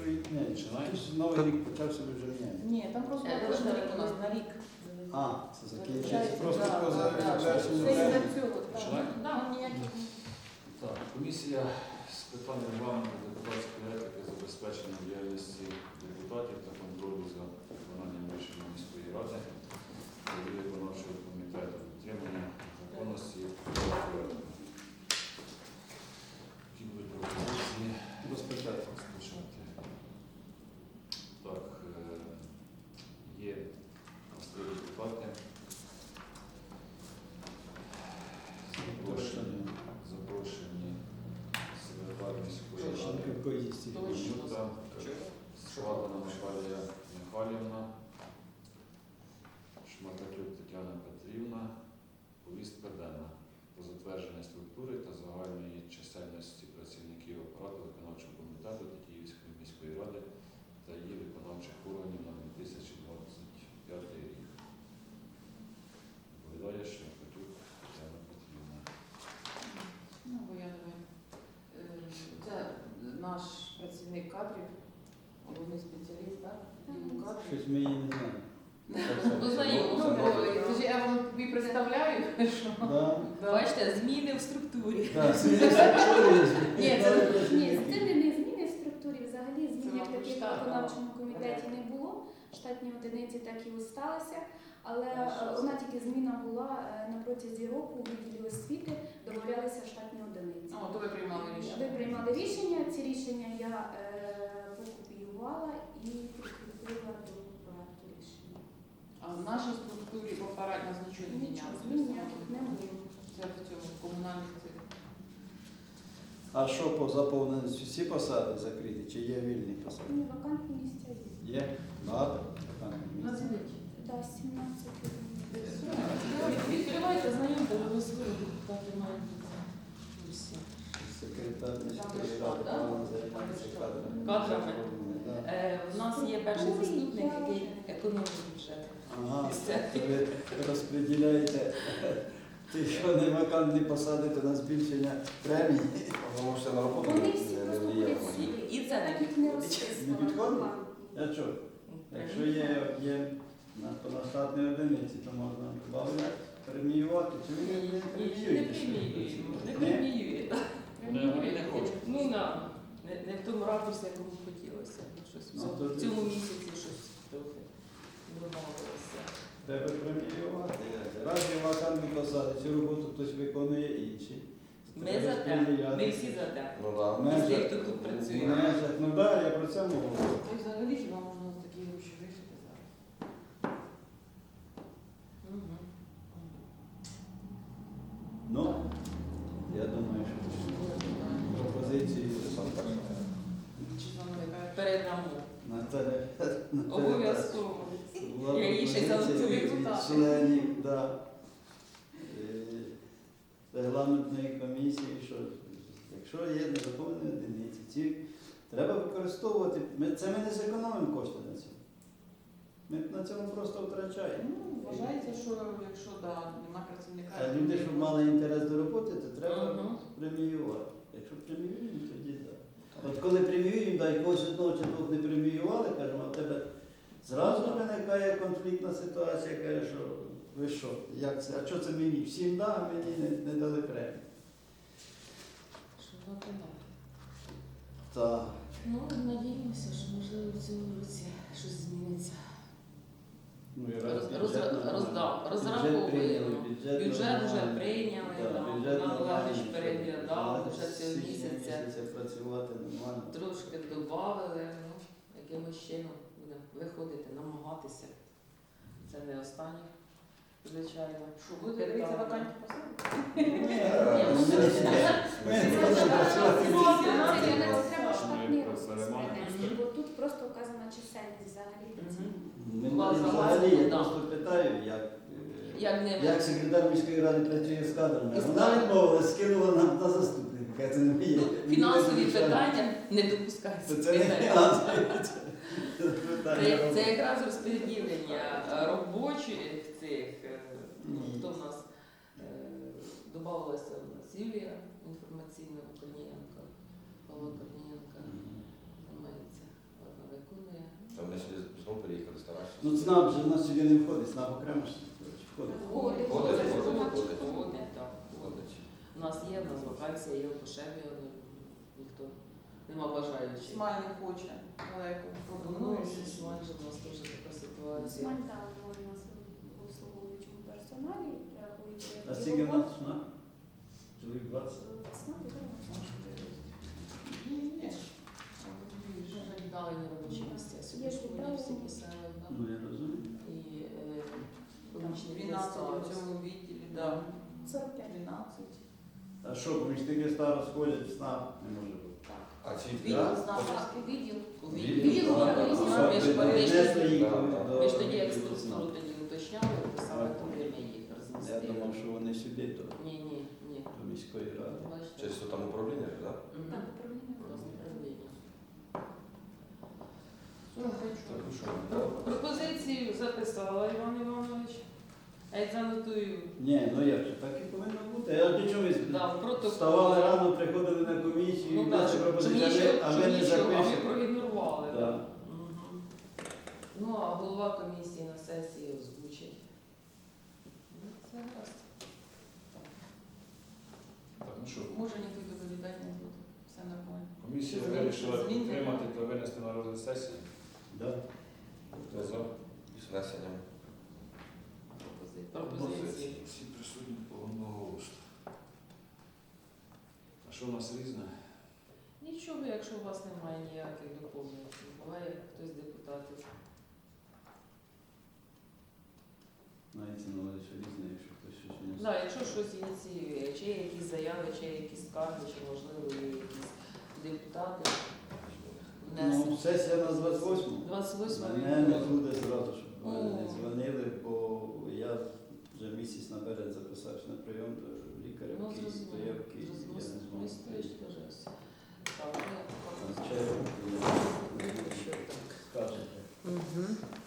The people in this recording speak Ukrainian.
що міняєте? Починаєш? Новий рік почався, ви вже міняєте. Ні, там просто Е, рік у нас. на рік. А, це закінчується. Просто да, по да, да. Це із-за цього, так. Починаємо? Да, ніяких. Так, комісія з питань регламенту депутатської етики, забезпечення діяльності депутатів та контролю за виконанням рішення міської ради, голови виконавчого комітету підтримання законності порядку. Які будуть пропозиції Розпочати. розпочати? Так, е, є у нас депутати. Запрошені, запрошені секретар міської ради. Наталія Михайлівна, Шматакюк Тетяна Петрівна, повістка денна про затвердження структури та загальної чисельності працівників апарату виконавчого комітету Тетіївської міської ради та її виконавчих органів на 2025 рік. Доповідає Шматакюк Тетяна Петрівна. Ну, бо я не е, Це наш працівник кадрів, головний спеціаліст, так? Відділу кадрів. Щось ми її не знаємо. Ну, знайомо. Ну, Ну, це ж я вам тобі представляю, що. Да. Бачите, зміни в структурі. Так. Ні, це- Ні, не зміни в структурі. Взагалі змін як таких в виконавчому комітеті не було. Штатні одиниці так і осталися. Але е, одна тільки зміна була е, на протязі року у відділі освіти додавалися штатні одиниці. О, то ви приймали рішення. Ви приймали рішення. Ці рішення я е, покопіювала і прикріпила до. А в нашій структурі по апаратній значення Нічого мінялося. ніяких не було. Це в цьому комунальних цих. А що по заповненості всі посади закриті? Чи є вільні посади? Ну, вакантні місця є. Є? Багато? вакантних місць? Назвіть. Да, 17 Відкривайте, знайомте, депутати мають бути. Всі. Секретар міської ради, да? займається кадрами. Кадрами. Е, У нас є перший заступник, який економить бюджет. Ага, то ви розподіляєте ті, що не вакантні посади, то на збільшення премії. Тому що на роботу Вони не- всі просто І це не так їх не підходить. розписано. Не підходить? Якщо є, є на понастатній одиниці, то можна додати, преміювати. Чи ви не- не Не преміюєте? преміюємо, не Ні? преміює. Не, вони не хочуть. Ну, на, не, не в тому ракурсі, якому хотілося. Щось Ну, в то в ти- цьому місяці щось трохи домовилося. Треба преміювати. Раз є вакантні посади, цю роботу хтось виконує інший. Ми за те, ми всі за те. Ну да. Межах- Всі, хто тут працює. межах. Ну так, я про це можу. Взагалі хіба можна за такі гроші вишити зараз? Ну, я думаю, що пропозиції Чи замовляють? Передамо. Наталя. Обов'язково. Була Я її ще пропозиція залучу від депутати. Членів да, е, регламентної комісії, що якщо є незаповнені одиниці, ці треба використовувати. Ми, це ми не зекономимо кошти на цьому. Ми на цьому просто втрачаємо. Ну, вважається, що якщо да, нема працівника. А люди, щоб мали інтерес до роботи, то треба Мгм. преміювати. Якщо преміюємо, тоді так. От коли преміюємо, да, якогось одного чи двох не преміювали, кажемо, а тебе зразу виникає конфліктна ситуація, каже, що ви що, як це, а що це мені? Всім да, а мені не, не дали премію. Що виконати? Так. Ну, надіємося, що можливо в цьому році щось зміниться. Ну, і Роз- бюджет роз- нормальний. розраховуємо. прийняли, Бюджет, Бюджет вже нормальний. прийняли, да, бюджет Іван Олегович нормальний. переглядав вже цього січня місяця. місяця працювати нормально. Трошки додали, ну, якимось чином виходити, намагатися. Це не останнє, звичайно. Що, буде дивитися вакантні посади? Тут просто вказана чисельність взагалі. Взагалі я просто питаю, як, е, Як не як секретар міської ради працює з кадрами. І Вона знає. відмовилась, скинула нам на заступника. Це не моє. фінансові питання не допускаються. Це, не фінансові. Це Це, питання. це якраз розподілення е, робочих цих, е, ну, хто в нас е, додавалася у нас Юлія інформаційна Корнієнко, Павло Корнієнко займається Знов переїхали старатися. Ну, ЦНАП же в нас сюди не входить, ЦНАП окремо ж входить. Входить, Входить, входить. У нас є, у нас вакансія є в але ніхто нема бажаючих. Смаль не хоче далеко. Ну, Пропонує. майже у нас теж така ситуація. Смальта у нас в обслуговуючому персоналі рахується. А скільки в нас ЦНАП? Чоловік 20. Ні, ні. Вже віддалені робочі місця. Є ж Сьогодні віддалені. всі писали, да. Ну, я розумію. І е, Там помічники 12 старост. у цьому відділі, да. 45. 12. А що, помічники старост ходять в СНАП? Не А Відділ знав. Відділ. Відділ. Ми ж тоді- як структуру тоді уточняли, Так. куди ми їх Я думав, що вони сюди, то Ні, ні, ні. до міської ради. Через що там управління, так? Так, управління. Ну? Пропозицію записала Іван Іванович. А Я занотую. Ні, ну як же, так і бути. Я до чого Да, в протокол. вставали рано, приходили на комісію, Ну, і так, внесли щоб а ви- нічого- а ви щоб не нічого, а запишете. проігнорували. Так. Мгм. Ну, а голова комісії на сесії озвучить. Ну, Це гаразд. Так, ну що, Може ніхто доповідати не буде. Все нормально. комісія вирішила змін підтримати та винести на розгляд сесії. Да. Хто за? І з внесенням. Пропози- Пропозиції. Всі присутні по одноголосно. А що у нас різне? Нічого, якщо у вас немає ніяких доповнень, буває хтось з депутатів. Мається на увазі, що різне, якщо хтось щось не Да, якщо щось ініціює, чи є якісь заяви, чи є якісь скарги, чи можливо є якісь депутати Ну, сесія на 28. 28 Мене не буде зразу, щоб мене не дзвонили, бо я місяць наперед записався на прийом до лікаря, в Київ, то я в Києві, я не зможу. Там червень, скажете.